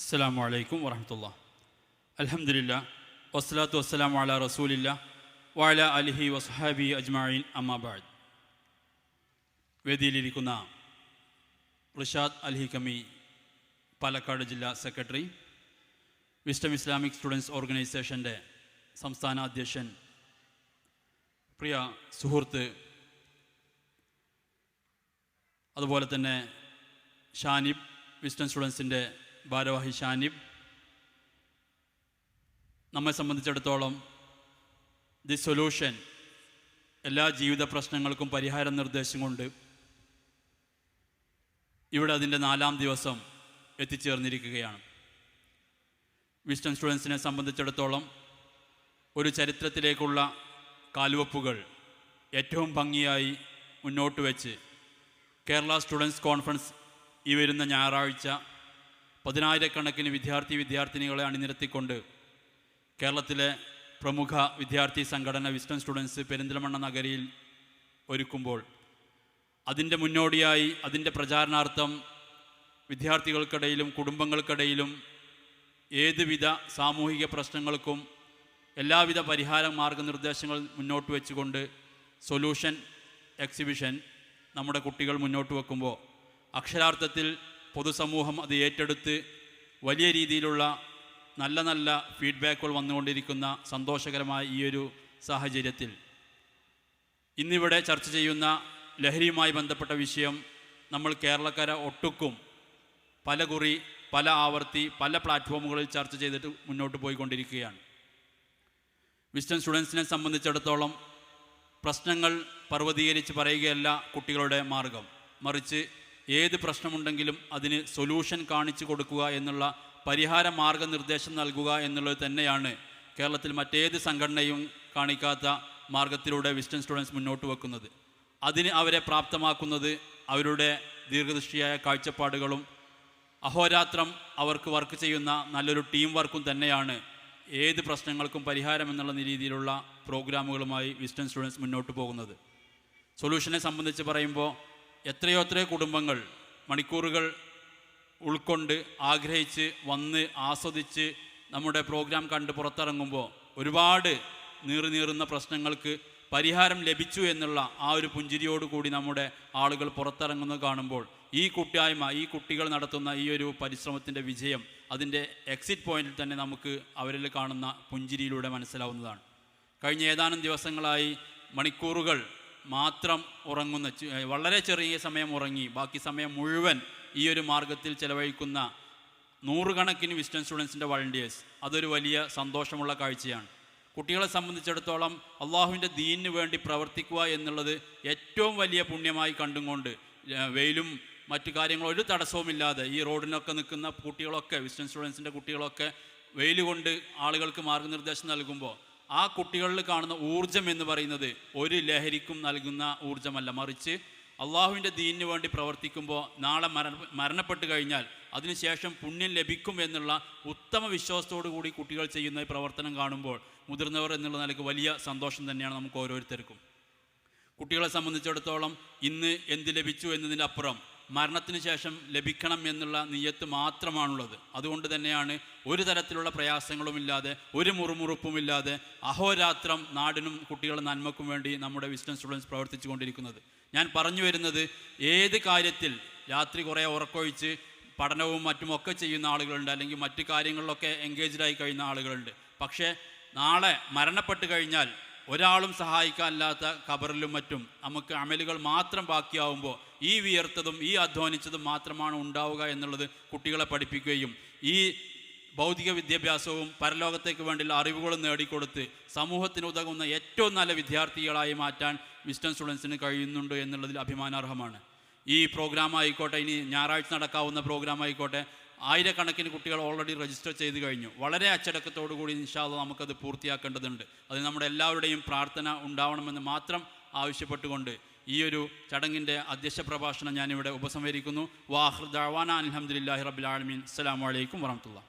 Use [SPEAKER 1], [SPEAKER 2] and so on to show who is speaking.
[SPEAKER 1] അസ്സാം വലൈക്കും വറഹമത്തുള്ള അലഹമില്ല വസ്സലാത്തു വസ്സലാം വാല റസൂലില്ല വാല അലിഹി വസ്ഹാബി അജ്മായിൻ അമ്മാബാദ് വേദിയിലിരിക്കുന്ന റിഷാദ് അൽഹി കമി പാലക്കാട് ജില്ലാ സെക്രട്ടറി വിസ്റ്റം ഇസ്ലാമിക് സ്റ്റുഡൻസ് ഓർഗനൈസേഷന്റെ സംസ്ഥാന അധ്യക്ഷൻ പ്രിയ സുഹൃത്ത് അതുപോലെ തന്നെ ഷാനിബ് വിസ്റ്റം സ്റ്റുഡൻസിന്റെ ഭാരവാഹി ഷാനിബ് നമ്മെ സംബന്ധിച്ചിടത്തോളം ദി സൊല്യൂഷൻ എല്ലാ ജീവിത പ്രശ്നങ്ങൾക്കും പരിഹാര നിർദ്ദേശം കൊണ്ട് ഇവിടെ അതിന്റെ നാലാം ദിവസം എത്തിച്ചേർന്നിരിക്കുകയാണ്. വിസ്റ്റം സ്റ്റുഡൻസിനെ സംബന്ധിച്ചിടത്തോളം ഒരു ചരിത്രത്തിലേക്കുള്ള കാൽവെപ്പുകൾ ഏറ്റവും ഭംഗിയായി മുന്നോട്ട് വെച്ച് കേരള സ്റ്റുഡൻസ് കോൺഫറൻസ് ഈ വരുന്ന ഞായറാഴ്ച പതിനായിരക്കണക്കിന് വിദ്യാർത്ഥി വിദ്യാർത്ഥിനികളെ അണിനിരത്തിക്കൊണ്ട് കേരളത്തിലെ പ്രമുഖ വിദ്യാർത്ഥി സംഘടന വിസ്റ്റൺ സ്റ്റുഡൻസ് പെരിന്തൽമണ്ണ നഗരിയിൽ ഒരുക്കുമ്പോൾ അതിന്റെ മുന്നോടിയായി അതിന്റെ പ്രചാരണാർത്ഥം വിദ്യാർത്ഥികൾക്കിടയിലും കുടുംബങ്ങൾക്കിടയിലും ഏതുവിധ സാമൂഹിക പ്രശ്നങ്ങൾക്കും എല്ലാവിധ പരിഹാര മാർഗനിർദ്ദേശങ്ങൾ മുന്നോട്ട് വെച്ചുകൊണ്ട് സൊല്യൂഷൻ എക്സിബിഷൻ നമ്മുടെ കുട്ടികൾ മുന്നോട്ട് വെക്കുമ്പോൾ അക്ഷരാർത്ഥത്തിൽ പൊതുസമൂഹം അത് ഏറ്റെടുത്ത് വലിയ രീതിയിലുള്ള നല്ല നല്ല ഫീഡ്ബാക്കുകൾ വന്നുകൊണ്ടിരിക്കുന്ന സന്തോഷകരമായ ഈ ഒരു സാഹചര്യത്തിൽ. ഇന്നിവിടെ ചർച്ച ചെയ്യുന്ന ലഹരിയുമായി ബന്ധപ്പെട്ട വിഷയം നമ്മൾ കേരളക്കര ഒട്ടുക്കും പല കുറി പല ആവർത്തി പല പ്ലാറ്റ്ഫോമുകളിൽ ചർച്ച ചെയ്തിട്ട് മുന്നോട്ട് പോയിക്കൊണ്ടിരിക്കുകയാണ്. വിസ്റ്റൺ സ്റ്റുഡൻസിനെ സംബന്ധിച്ചിടത്തോളം പ്രശ്നങ്ങൾ പർവതീകരിച്ച് പറയുകയല്ല കുട്ടികളുടെ മാർഗം. മറിച്ച് ഏത് പ്രശ്നമുണ്ടെങ്കിലും അതിന് സൊല്യൂഷൻ കാണിച്ചു കൊടുക്കുക എന്നുള്ള പരിഹാര മാർഗനിർദ്ദേശം നൽകുക എന്നുള്ളത് തന്നെയാണ് കേരളത്തിൽ മറ്റേത് സംഘടനയും കാണിക്കാത്ത മാർഗത്തിലൂടെ വിസ്റ്റൺ സ്റ്റുഡൻസ് മുന്നോട്ട് വെക്കുന്നത്. അതിന് അവരെ പ്രാപ്തമാക്കുന്നത് അവരുടെ ദീർഘദൃഷ്ടിയായ കാഴ്ചപ്പാടുകളും അഹോരാത്രം അവർക്ക് വർക്ക് ചെയ്യുന്ന നല്ലൊരു ടീം വർക്കും തന്നെയാണ്. ഏത് പ്രശ്നങ്ങൾക്കും പരിഹാരം എന്നുള്ള രീതിയിലുള്ള പ്രോഗ്രാമുകളുമായി വിസ്റ്റൺ സ്റ്റുഡൻസ് മുന്നോട്ട് പോകുന്നത്. സൊല്യൂഷനെ സംബന്ധിച്ച് പറയുമ്പോൾ എത്രയോ എത്രയോ കുടുംബങ്ങൾ മണിക്കൂറുകൾ ഉൾക്കൊണ്ട് ആഗ്രഹിച്ച് വന്ന് ആസ്വദിച്ച് നമ്മുടെ പ്രോഗ്രാം കണ്ട് പുറത്തിറങ്ങുമ്പോൾ ഒരുപാട് നീറി നീറുന്ന പ്രശ്നങ്ങൾക്ക് പരിഹാരം ലഭിച്ചു എന്നുള്ള ആ ഒരു പുഞ്ചിരിയോടുകൂടി നമ്മുടെ ആളുകൾ പുറത്തിറങ്ങുന്നത് കാണുമ്പോൾ ഈ കൂട്ടായ്മ ഈ കുട്ടികൾ നടത്തുന്ന ഈ ഒരു പരിശ്രമത്തിന്റെ വിജയം അതിന്റെ എക്സിറ്റ് പോയിന്റിൽ തന്നെ നമുക്ക് അവരിൽ കാണുന്ന പുഞ്ചിരിയിലൂടെ മനസ്സിലാവുന്നതാണ്. കഴിഞ്ഞ ഏതാനും ദിവസങ്ങളായി മണിക്കൂറുകൾ മാത്രം ഉറങ്ങുന്ന വളരെ ചെറിയ സമയം ഉറങ്ങി ബാക്കി സമയം മുഴുവൻ ഈ ഒരു മാർഗത്തിൽ ചെലവഴിക്കുന്ന നൂറുകണക്കിന് വിസ്റ്റൺ സ്റ്റുഡൻസിന്റെ വളണ്ടിയേഴ്സ് അതൊരു വലിയ സന്തോഷമുള്ള കാഴ്ചയാണ്. കുട്ടികളെ സംബന്ധിച്ചിടത്തോളം അള്ളാഹുവിന്റെ ദീനിന് വേണ്ടി പ്രവർത്തിക്കുക എന്നുള്ളത് ഏറ്റവും വലിയ പുണ്യമായി കണ്ടുകൊണ്ട് കൊണ്ട് വെയിലും മറ്റു കാര്യങ്ങളും ഒരു തടസ്സവുമില്ലാതെ ഈ റോഡിനൊക്കെ നിൽക്കുന്ന കുട്ടികളൊക്കെ വിസ്റ്റൺ സ്റ്റുഡൻസിന്റെ കുട്ടികളൊക്കെ വെയിൽ കൊണ്ട് ആളുകൾക്ക് മാർഗനിർദ്ദേശം നൽകുമ്പോൾ ആ കുട്ടികളിൽ കാണുന്ന ഊർജം എന്ന് പറയുന്നത് ഒരു ലഹരിക്കും നൽകുന്ന ഊർജമല്ല മറിച്ച് അള്ളാഹുവിന്റെ ദീനിന് വേണ്ടി പ്രവർത്തിക്കുമ്പോൾ നാളെ മരണ മരണപ്പെട്ട് കഴിഞ്ഞാൽ അതിനുശേഷം പുണ്യം ലഭിക്കും എന്നുള്ള ഉത്തമ വിശ്വാസത്തോടു കൂടി കുട്ടികൾ ചെയ്യുന്ന പ്രവർത്തനം കാണുമ്പോൾ മുതിർന്നവർ എന്നുള്ള നിലയ്ക്ക് വലിയ സന്തോഷം തന്നെയാണ് നമുക്ക് ഓരോരുത്തർക്കും. കുട്ടികളെ സംബന്ധിച്ചിടത്തോളം ഇന്ന് എന്ത് ലഭിച്ചു എന്നതിന്റെ അപ്പുറം മരണത്തിന് ശേഷം ലഭിക്കണം എന്നുള്ള നീയത്ത് മാത്രമാണുള്ളത്. അതുകൊണ്ട് തന്നെയാണ് ഒരു തരത്തിലുള്ള പ്രയാസങ്ങളുമില്ലാതെ ഒരു മുറുമുറുപ്പുമില്ലാതെ അഹോരാത്രം നാടിനും കുട്ടികളുടെ നന്മക്കും വേണ്ടി നമ്മുടെ വിസ്റ്റം സ്റ്റുഡൻസ് പ്രവർത്തിച്ചു കൊണ്ടിരിക്കുന്നത് ഞാൻ പറഞ്ഞു വരുന്നത് ഏത് കാര്യത്തിൽ രാത്രി കുറേ ഉറക്കൊഴിച്ച് പഠനവും മറ്റുമൊക്കെ ചെയ്യുന്ന ആളുകളുണ്ട് അല്ലെങ്കിൽ മറ്റു കാര്യങ്ങളിലൊക്കെ എൻഗേജ്ഡ് ആയി കഴിയുന്ന ആളുകളുണ്ട്. പക്ഷേ നാളെ മരണപ്പെട്ട് കഴിഞ്ഞാൽ ഒരാളും സഹായിക്കാനില്ലാത്ത ഖബറിലും മറ്റും നമുക്ക് അമലുകൾ മാത്രം ബാക്കിയാവുമ്പോൾ ഈ വിയർത്തതും ഈ അധ്വാനിച്ചതും മാത്രമാണ് ഉണ്ടാവുക എന്നുള്ളത് കുട്ടികളെ പഠിപ്പിക്കുകയും ഈ ഭൗതിക വിദ്യാഭ്യാസവും പരലോകത്തേക്ക് വേണ്ടിയുള്ള അറിവുകളും നേടിക്കൊടുത്ത് സമൂഹത്തിന് ഉതകുന്ന ഏറ്റവും നല്ല വിദ്യാർത്ഥികളായി മാറ്റാൻ മിസ്റ്റർ സ്റ്റുഡൻസിന് കഴിയുന്നുണ്ട് എന്നുള്ളതിൽ അഭിമാനാർഹമാണ്. ഈ പ്രോഗ്രാം ആയിക്കോട്ടെ ഇനി ഞായറാഴ്ച നടക്കാവുന്ന പ്രോഗ്രാം ആയിക്കോട്ടെ ആയിരക്കണക്കിന് കുട്ടികൾ ഓൾറെഡി രജിസ്റ്റർ ചെയ്ത് കഴിഞ്ഞു. വളരെ അച്ചടക്കത്തോടു കൂടി ഇൻഷാല്ല നമുക്കത് പൂർത്തിയാക്കേണ്ടതുണ്ട്. അത് നമ്മുടെ എല്ലാവരുടെയും പ്രാർത്ഥന ഉണ്ടാവണമെന്ന് മാത്രം ആവശ്യപ്പെട്ടുകൊണ്ട് ഈ ഒരു ചടങ്ങിന്റെ അധ്യക്ഷ പ്രഭാഷണം ഞാനിവിടെ ഉപസംഹരിക്കുന്നു. വാഹൃദാവാന അലഹമുല്ലാഹി റബുലാലമീൻ അസ്സാം വലൈക്കും വറഹമത്തുള്ള